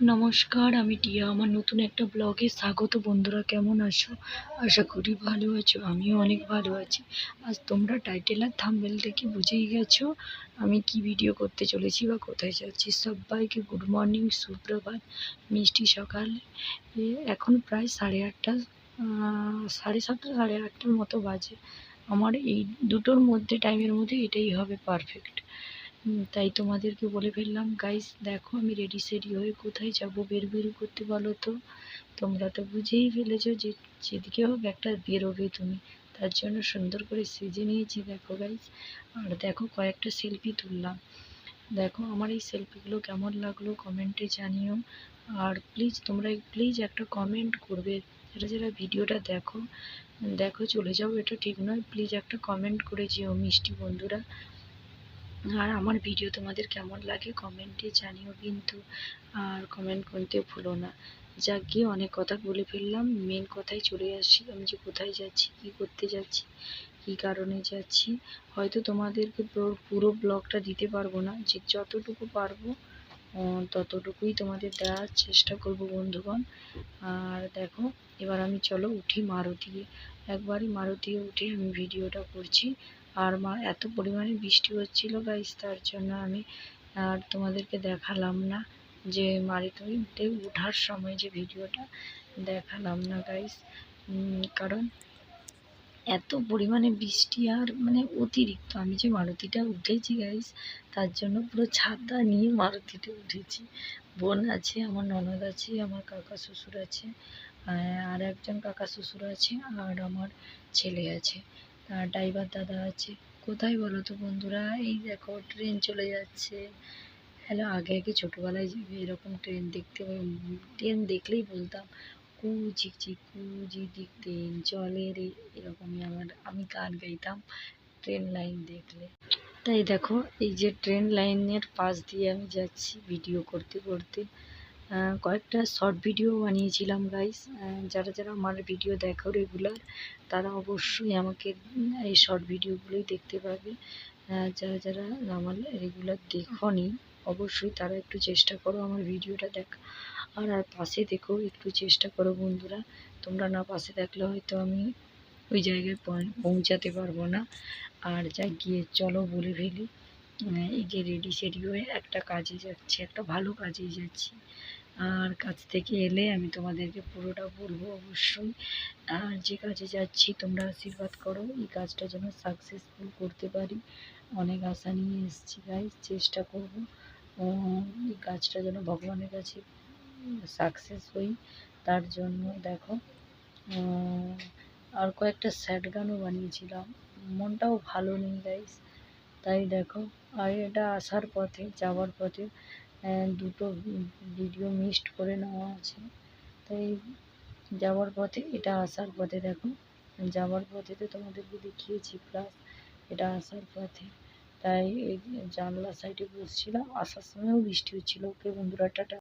নমস্কার, আমি টিয়া। আমার নতুন একটা ব্লগে স্বাগত বন্ধুরা, কেমন আছো? আশা করি ভালো আছো, আমিও অনেক ভালো আছি। আজ তোমরা টাইটেল আর থাম্বেল দেখে বুঝেই গেছো আমি কি ভিডিও করতে চলেছি বা কোথায় যাচ্ছি। সবাইকে গুড মর্নিং, সুপ্রভাত, মিষ্টি সকালে। এখন প্রায় সাড়ে আটটা সাড়ে সাতটা, সাড়ে আটটার মতো বাজে। আমার এই দুটোর মধ্যে টাইমের মধ্যে এটাই হবে পারফেক্ট তাই তোমাদেরকে বলে ফেললাম। গাইস দেখো আমি রেডি সেডি হয়ে কোথায় যাব? বের বের করতে বলো তো। তোমরা তো বুঝেই ফেলেছো যে যেদিকে হোক একটা বেরোবে তুমি। তার জন্য সুন্দর করে সেজে নিয়েছি, দেখো গাইস আর দেখো কয়েকটা সেলফি তুললাম। দেখো আমার এই সেলফিগুলো কেমন লাগল কমেন্টে জানিও। আর প্লিজ তোমরা প্লিজ একটা কমেন্ট করবে। যারা যারা ভিডিওটা দেখো দেখো চলে যাও, এটা ঠিক নয়। প্লিজ একটা কমেন্ট করে যেও, মিষ্টি বন্ধুরা। আর আমার ভিডিও তোমাদের কেমন লাগে কমেন্টে জানিও কিন্তু। আর কমেন্ট করতে ভুলো না। যাক গিয়ে অনেক কথা বলে ফেললাম। মেন কথায় চলে আসি। আমি যে কোথায় যাচ্ছি, কি করতে যাচ্ছি, কি কারণে যাচ্ছি, হয়তো তোমাদেরকে পুরো- ব্লগটা দিতে পারব না। যে যতটুকু পারব ততটুকুই তোমাদের দেওয়ার চেষ্টা করব বন্ধুগণ। আর দেখো, এবার আমি চলো উঠি মারুতিয়ে একবারই মারুতিয়ে উঠে আমি ভিডিওটা করছি। আর মা, এত পরিমাণে বৃষ্টি হচ্ছিল গাইস তার জন্য আমি আর তোমাদেরকে দেখালাম না যে মারুতিতে ওঠার সময় যে ভিডিওটা দেখালাম না গাইস কারণ এত পরিমাণে বৃষ্টি আর মানে অতিরিক্ত, আমি যে মারুতিটা উঠেছি গাইস তার জন্য পুরো ছাতা নিয়ে মারুতিতে উঠেছি। বোন আছে, আমার ননদ আছে, আমার কাকা শ্বশুর আছে আর একজন কাকা শ্বশুর আছে আর আমার ছেলে আছে। ড্রাইভার দাদা আছে। কোথায় বলো তো বন্ধুরা? এই দেখো ট্রেন চলে যাচ্ছে। হ্যালো আগে আগে ছোটোবেলায় এরকম ট্রেন দেখতে ট্রেন দেখলেই বলতাম কু ঝিকঝিক কু ঝিকঝিক ট্রেন চলে রে। এরকমই আমার, আমি গান গাইতাম ট্রেন লাইন দেখলে। তাই দেখো, এই যে ট্রেন লাইনের পাশ দিয়ে আমি যাচ্ছি ভিডিও করতে করতে। কয়েকটা শর্ট ভিডিও বানিয়েছিলাম গাইস যারা যারা আমার ভিডিও দেখো রেগুলার তারা অবশ্যই আমাকে এই শর্ট ভিডিওগুলোই দেখতে পাবে। যারা যারা আমার রেগুলার দেখনি, অবশ্যই তারা একটু চেষ্টা করো আমার ভিডিওটা দেখা। আর আর পাশে দেখো, একটু চেষ্টা করো বন্ধুরা। তোমরা না পাশে থাকলে হয়তো আমি ওই জায়গায় পৌঁছাতে পারব না। আর যা গিয়ে চলো বলে ফেলি। এই যে রেডি সেডি হয়ে একটা কাজে যাচ্ছি, একটা ভালো কাজে যাচ্ছি। আর কাজ থেকে এলে আমি তোমাদেরকে পুরোটা বলব অবশ্যই। আর যে কাজে যাচ্ছি, তোমরা আশীর্বাদ করো, এই কাজটা যেন সাকসেসফুল করতে পারি। অনেক আশা নিয়ে এসেছি গাইজ চেষ্টা করব। এই কাজটা যেন ভগবানের কাছে সাকসেস হই, তার জন্য দেখো। আর কয়েকটা স্যাড গানও বানিয়েছিলাম। মনটাও ভালো নেই গাইস তাই দেখো, আর এটা আসার পথে, যাওয়ার পথে দুটো ভিডিও মিসড করে নেওয়া আছে। তাই যাওয়ার পথে, এটা আসার পথে দেখো, যাওয়ার পথে তো তোমাদেরকে দেখিয়েছি প্লাস এটা আসার পথে। তাই এই জানলা সাইডে বসছিলাম, আসার সময়ও বৃষ্টি হচ্ছিল। ওকে বন্ধুরা, টাটা।